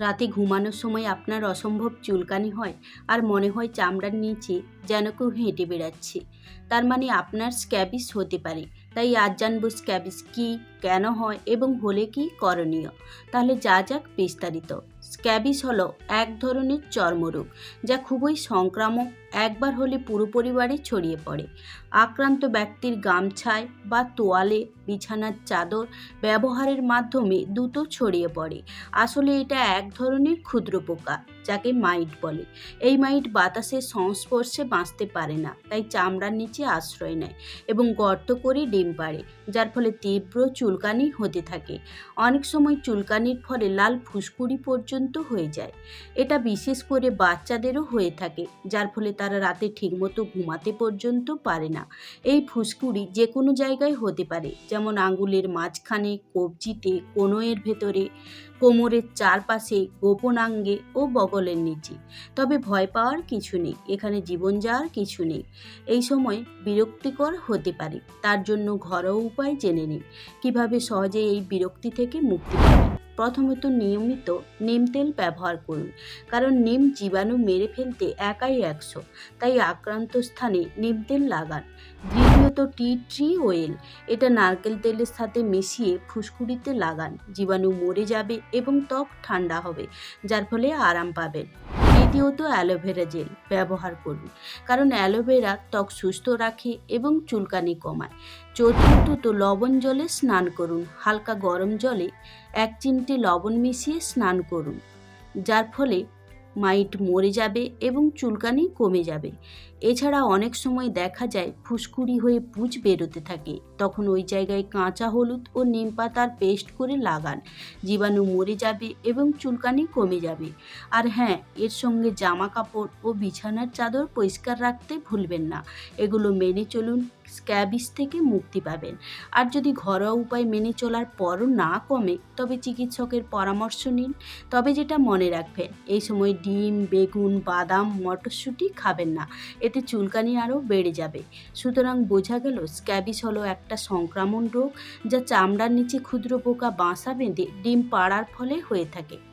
রাতে ঘুমানোর সময় আপনার অসম্ভব চুলকানি হয় আর মনে হয় চামড়ার নিচে যেন কেউ হেঁটে বেড়াচ্ছে। তার মানে আপনার স্ক্যাবিস হতে পারে। তাই আজ জানব স্ক্যাবিস কী, কেন হয় এবং হলে কি করণীয়। তাহলে যা যাক বিস্তারিত। স্ক্যাবিস হলো এক ধরনের চর্মরোগ যা খুবই সংক্রামক একবার হলে পুরো পরিবারে ছড়িয়ে পড়ে। আক্রান্ত ব্যক্তির গামছায় বা তোয়ালে বিছানার চাদর ব্যবহারের মাধ্যমে দ্রুত ছড়িয়ে পড়ে। আসলে এটা এক ধরনের ক্ষুদ্র পোকা, যাকে মাইট বলে। এই মাইট বাতাসের সংস্পর্শে বাঁচতে পারে না, তাই চামড়ার নিচে আশ্রয় নেয় এবং গর্ত করে ডিম পাড়ে, যার ফলে তীব্র চুলকানি হতে থাকে। অনেক সময় চুলকানির ফলে লাল ফুসকুড়ি পর্যন্ত হয়ে যায়। এটা বিশেষ করে বাচ্চাদেরও হয়ে থাকে, যার ফলে তারা রাতে ঠিকমতো ঘুমাতে পর্যন্ত পারে না। এই ফুসকুড়ি যে কোনো জায়গায় হতে পারে, যেমন আঙ্গুলের মাঝখানে, কবজিতে, কোনোয়ের ভেতরে, কোমরের চারপাশে গোপনাঙ্গে ও বগলের নিচে। তবে ভয় পাওয়ার কিছু নেই, এখানে জীবন যাওয়ার কিছু নেই। এই সময় বিরক্তিকর হতে পারে, তার জন্য ঘরোয়া উপায় জেনে নিন। কীভাবে সহজে এই বিরক্তি থেকে মুক্তি পাবেন? প্রথমত নিয়মিত নিম তেল ব্যবহার করুন, কারণ নিম জীবাণু মেরে ফেলতে একাই একশো, তাই আক্রান্ত স্থানে নিম তেল লাগান। দ্বিতীয়ত টি ট্রি ওয়েল এটা নারকেল তেলের সাথে মিশিয়ে ফুসকুড়িতে লাগান, জীবাণু মরে যাবে এবং ত্বক ঠান্ডা হবে, যার ফলে আরাম পাবেন। তৃতীয়ত অ্যালোভেরা জেল ব্যবহার করুন। কারণ অ্যালোভেরা ত্বক সুস্থ রাখে এবং চুলকানি কমায়। চতুর্থত লবণ জলে স্নান করুন। হালকা গরম জলে এক চিমটে লবণ মিশিয়ে স্নান করুন। যার ফলে মাইট মরে যাবে এবং চুলকানি কমে যাবে। এছাড়া অনেক সময় দেখা যায় ফুসকুড়ি হয়ে পুঁজ বেরোতে থাকে। তখন ওই জায়গায় কাঁচা হলুদ ও নিম পাতার পেস্ট করে লাগান। জীবাণু মরে যাবে এবং চুলকানি কমে যাবে। আর হ্যাঁ এর সঙ্গে জামা কাপড় ও বিছানার চাদর পরিষ্কার রাখতে ভুলবেন না। এগুলো মেনে চলুন। স্ক্যাবিস থেকে মুক্তি পাবেন। আর যদি ঘরোয়া উপায় মেনে চলার পরও না কমে, তবে চিকিৎসকের পরামর্শ নিন। তবে যেটা মনে রাখবেন, এই সময় ডিম, বেগুন, বাদাম, মটরশুঁটি খাবেন না। এতে চুলকানি আরও বেড়ে যাবে। সুতরাং বোঝা গেল, স্ক্যাবিস হলো একটা সংক্রমণ রোগ যা চামড়ার নিচে ক্ষুদ্র পোকা বাসা বেঁধে ডিম পাড়ার ফলে হয়ে থাকে।